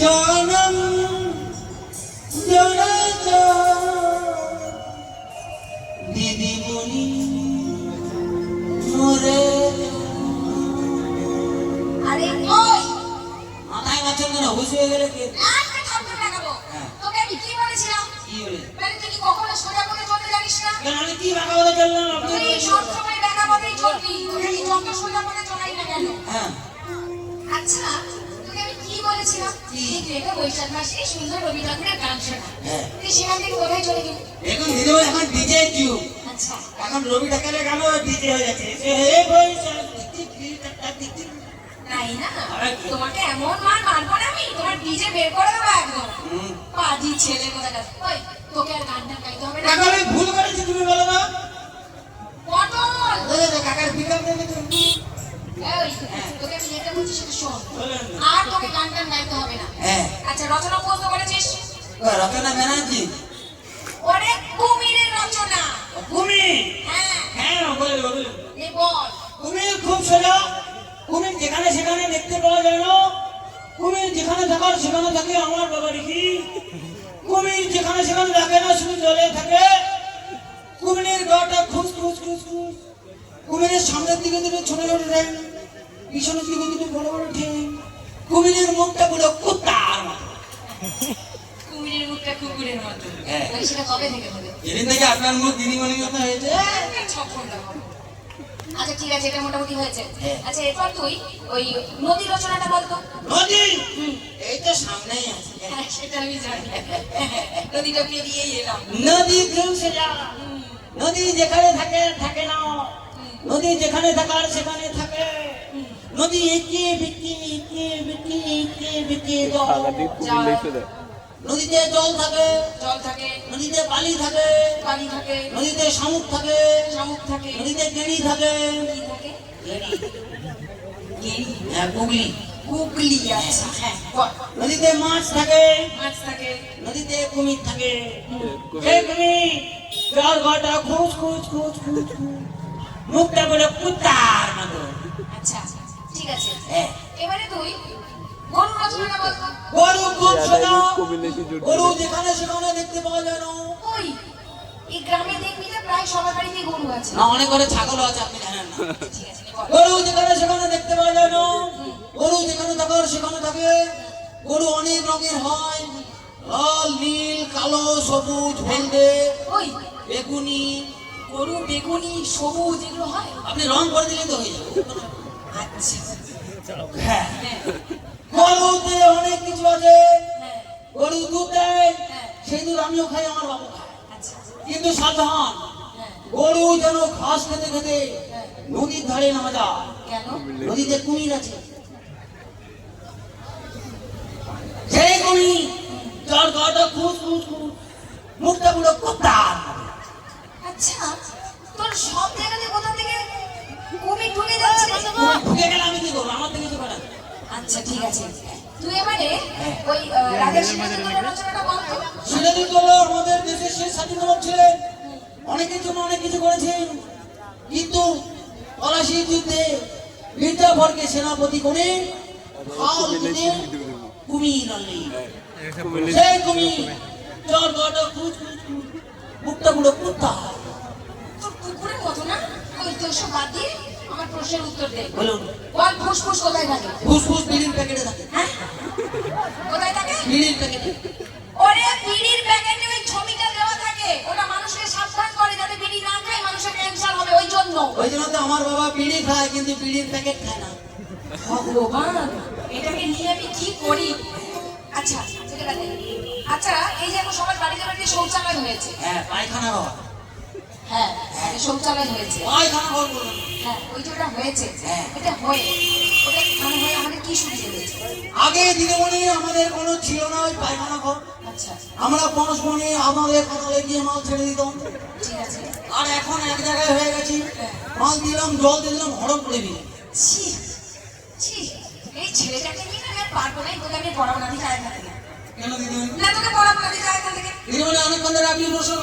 জনম জনজ দিদিমণি মোরে আরে ওই! মাথায় মাছেন কেন? হুশ হয়ে গেলে কি? হ্যাঁ। তোকে আমি কি বলেছিলাম? কি বলে? কখনো সোজা করে চলতে জানিস না? আমি কি বাঁকা চললাম? আপনি সব সময় দেখা পথেই চলবি তোকে কি যত সোজা পথে চলাই না কেন? হ্যাঁ। আচ্ছা তোকে আমি কি বলেছিলাম? এটা বৈশাখ মাসে সুন্দর রবি ঠাকুরের গান শোনা। হ্যাঁ। সেখান থেকে কোথায় চলে গেলি? এখন দিদিমণি এখন ডিজে যুগ আচ্ছা। এখন রবি ঠাকুরের গানও ডিজে হয়ে যাচ্ছে। হে বৈশাখ টিক টিক টাক টাক। টিক টিক। তাই না? তোমাকে এমন মার মারবো না আমি? তোমার ডিজে বের করে দেবো একদম। পাজি ছেলে কোথাকার। ওই তোকে আর গানটা গাইতে হবে না। ভুল করেছি তুমি বলো না পটল ওই যে কাকার পিকআপ দেখে তো এই, তোকে আমি যেটা বলছি সেটা শোন বলেন না। আর তোকে গান টান গাইতে হবে না। হ্যাঁ। আচ্ছা রচনা মুখস্থ করেছিস? রচনা ব্যানার্জি ওরে কুমিরের রচনা। কুমি। হ্যাঁ। হ্যাঁ বলে বলে। এ বল। কুমির খুব সোজা। কুমির যেখানে সেখানে দেখতে পাওয়া যায় না। কুমির যেখানে থাকার সেখানে থাকে আমার বাবা দেখি কুমির যেখানে সেখানে থাকে না শুধু জলে থাকে। কুমিরের গাটা খুস খুস খুস খুস কুমিরের সামনের দিকে দুটো ছোট ছোট ঠ্যাং পিছনের দিকে দুটো বড় বড় ঠ্যাং। কুমিরের মুখটা পুরো কুত্তার মতো। কুমিরের মুখটা কুকুরের মতো। হ্যাঁ। সেটা কবে থেকে হবে? যেদিন থেকে আপনার মুখ দিদিমণির মতো হয়েছে। আচ্ছা ঠিক আছে এটা মোটামুটি হয়েছে। হ্যাঁ। আচ্ছা এরপর তুই ওই নদী রচনাটা বলতো নদী? এই তো সামনেই আছে। হ্যাঁ, সেটা আমি জানি। নদীটা এলাম। নদী নদী যেখানে থাকে থাকে না। নদী যেখানে থাকার সেখানে থাকে। নদী এঁকে বেঁকে এঁকে বেঁকে এঁকে বেঁকে নদীতে জল থাকে। জল থাকে। নদীতে বালি থাকে। পানি থাকে। নদীতে শামুক থাকে। শামুক থাকে। নদীতে গেড়ি থাকে। হ্যাঁ গুগলি হ্যাঁ বল। নদীতে মাছ থাকে। মাছ থাকে। নদীতে কুমির থাকে। সেই কুমির। জল ঘটা খুঁজ খুঁজ খুঁজ খুঁজ খুঁজ। মুখটা বলে কুত্তার মতো। আচ্ছা ঠিক আছে। হ্যাঁ এবারে তুই গরু রচনাটা বলতো? গরু খুব লেগে জুটবে গরু যেখানে সেখানে দেখতে পাওয়া যায় না। ওই এই গ্রামে দেখবি না প্রায় সবার বাড়িতে গরু আছে। না অনেক করে ছাগল আছে আপনি জানেন না। ঠিক আছে গরু যেখানে সেখানে দেখতে পাওয়া যায় না। গরু যেখানে থাকার সেখানে থাকে। গরু অনেক রঙের হয়। লাল নীল কালো সবুজ হলদে। ওই। বেগুনি। গরু বেগুনি সবুজ এগুলো হয়? আপনি রং করে দিলে তো হয়ে যাবে। আচ্ছা। হ্যাঁ। হ্যাঁ। গরুতে অনেক কিছু আছে। হ্যাঁ। গরু দুধ দেয় সেই দুধ আমিও খাই আমার বাবু খায়। আচ্ছা। কিন্তু সাবধান। গরু যেন ঘাস খেতে খেতে নদীর ধারে না যায়। নদীতে কুমির আছে। সেই কুমির যার গাটা খুঁজ খুঁজ খুঁজ। মুখটা পুরো কুত্তার ঢুকে যাচ্ছে কুমির ঢুকে গেলে আমি কি করব? আমার থেকে কিছু করার আচ্ছা ঠিক আছে। তুই এবারে ওই রাজা সিরাজউদ্দৌলার রচনাটা বলতো সিরাজউদ্দৌলা আমাদের দেশের শেষ স্বাধীনতা ছিলেন। অনেকের জন্য অনেক কিছু করেছেন। কিন্তু পলাশির যুদ্ধে মির্জাফরকে সেনাপতি করে খাল কেটে কুমির লেগে সেই কুমির খুঁজ মুখটা কুত্তা তোর কুকুরের মতো না? ওই তো সব বাদ দিয়ে আমার প্রশ্নের উত্তর দে বলুন। বল ফুসফুস কোথায় থাকে? ফুসফুস বিড়ির প্যাকেটে থাকে। হ্যাঁ। কোথায় থাকে? বিড়ির প্যাকেটে। ওরে বিড়ির প্যাকেটে ওই ছবিটা দেওয়া থাকে। ওটা মানুষকে সাবধান করে যাতে বিড়ি না খায় মানুষের ক্যান্সার হবে ওই জন্য। ওই জন্য তো আমার বাবা বিড়ি খায় কিন্তু বিড়ির প্যাকেট খায় না। ভগবান এটাকে নিয়ে আমি কি করি? আচ্ছা। আচ্ছা এই যে এখন সবার বাড়িতে বাড়িতে শৌচালয় হয়েছে। হ্যাঁ পায়খানা হ্যাঁ। শৌচালয় হয়েছে। হ্যাঁ ওই যে ওটা হয়েছে হ্যাঁ। এটা হয়ে ওটা মানে হয়ে আমাদের কি সুবিধা হয়েছে? আগে দিদিমণি আমাদের কোনো ছিল না ওই পায়খানা ঘর। আচ্ছা। আমরা পৌষ আমাদের কোথাও গিয়ে মাল ছেড়ে দিতাম। ঠিক আছে। আর এখন এক জায়গায় হয়ে গেছি। মাল দিলাম জল দিলাম হরম করে ছি ছি এই ছেলেটাকে নিয়ে আমি আর পারব না তোকে আমি পড়াবো না দিকে আয় এখান কেন দিদিমণি? না তোকে পড়াবো না দিকে আয় এখান দিদিমণি অনেকক্ষণ ধরে আপনি প্রশ্ন